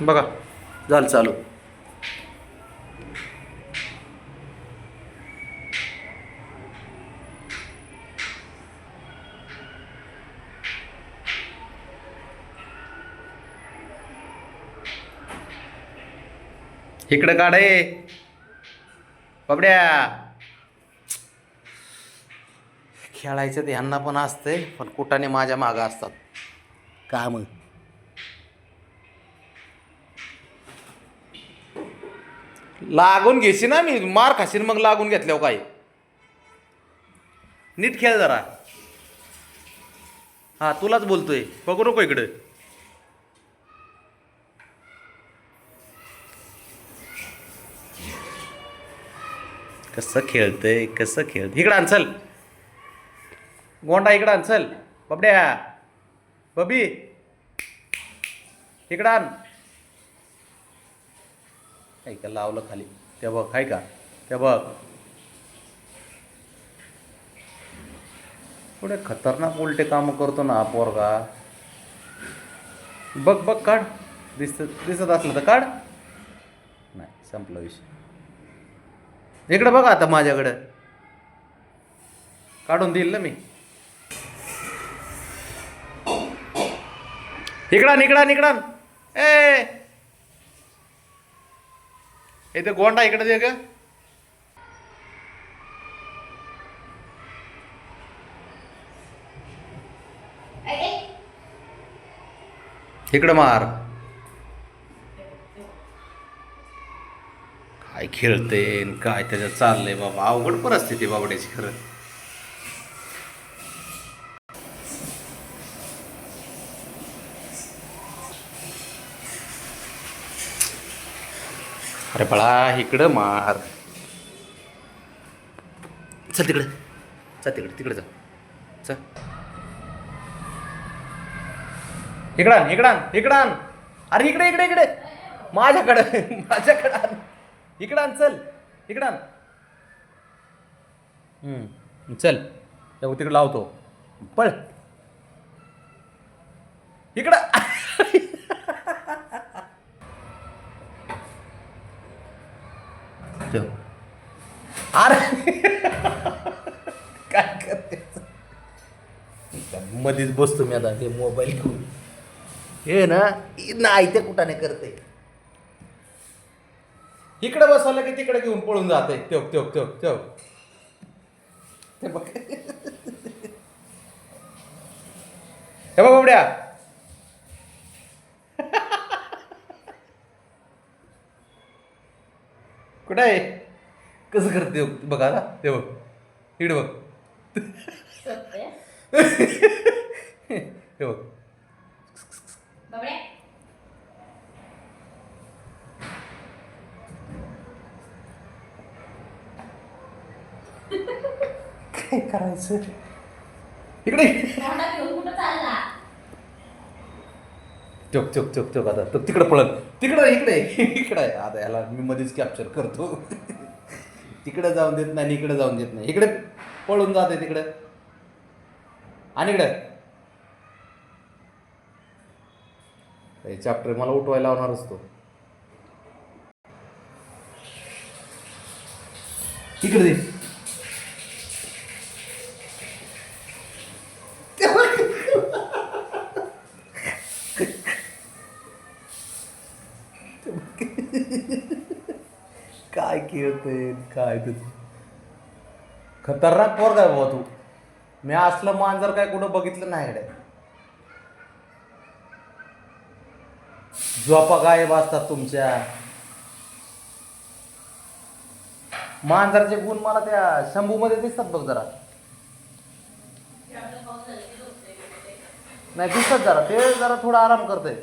बघा. झालं चालू. इकडं काढे बाबड्या खेळायचं ते ह्यांना पण असते पण कुठाने माझ्या मागं असतात. का मग लागून घेशी ना मी. मार खाशीन मग लागून घेतल्यावर काय? नीट खेळ जरा. हा तुलाच बोलतोय. बघू नको इकडे. कसं खेळतंय कसं खेळत इकडं आण गोंडा इकडं आण बाबड्या. बबी. इकडं आण. काय का लावलं खाली? त्या बघ हाय का? त्या बघ. पुढे खतरनाक उलटे कामं करतो ना हा पोरगा. बघ बघ काढ. दिसत दिसत असलं तर काढ. नाही संपला विषय. इकडं बघा आता माझ्याकडं. काढून देईल ना मी. इकडा निकडा निकडा. ए. इथे गोंडा इकडे दे ग इकडं मार. काय खेळते काय त्याच्यात चाललंय बाबा? अवघड परिस्थिती बाबड्याची खरं. अरे बाळा इकडं मार. चल तिकडं. चल तिकडे तिकडे जा. चल. इकडं इकडं इकडं अरे इकडे इकडे इकडे. माझ्याकडं माझ्याकडं इकडं आण चल. इकडं आण. हम्म, चल. तेव्हा तिकडे लावतो. पळ. इकडं. ठेव अरे. काय करते? मध्येच बसतो मी आता हे मोबाईल घेऊन. हे ना नाही ते कुठाने करते. इकडे बसवलं की तिकडे घेऊन पळून जाते. तेव तेव तेव तेव ते बघ. हे बघ कुठे आहे? कसं करते बघा ना ते बघ. इकडे बघ. हे बघ. काय करायचं? इकडे. चोक चोक चोक चोक आता. तर तिकडं पळत. तिकडं इकडे इकडं. आहे. आता याला मी मध्येच कॅप्चर करतो. तिकडे जाऊन देत नाही आणि इकडे जाऊन देत नाही. इकडे पळून जाते तिकडे. आणि इकडे. चॅप्टर मला उठवायला लावणार असतो. इकडे दे. काय खेळते काय ते. खतरनाक पोर काय बाबा तू. मी असलं मांजर काय कुठं बघितलं नाही इकडे झोपा गायब असतात तुमच्या. मांजरचे गुण मला त्या शंभू मध्ये दिसतात बघ जरा. नाही दिसतात जरा. ते जरा थोडा आराम करते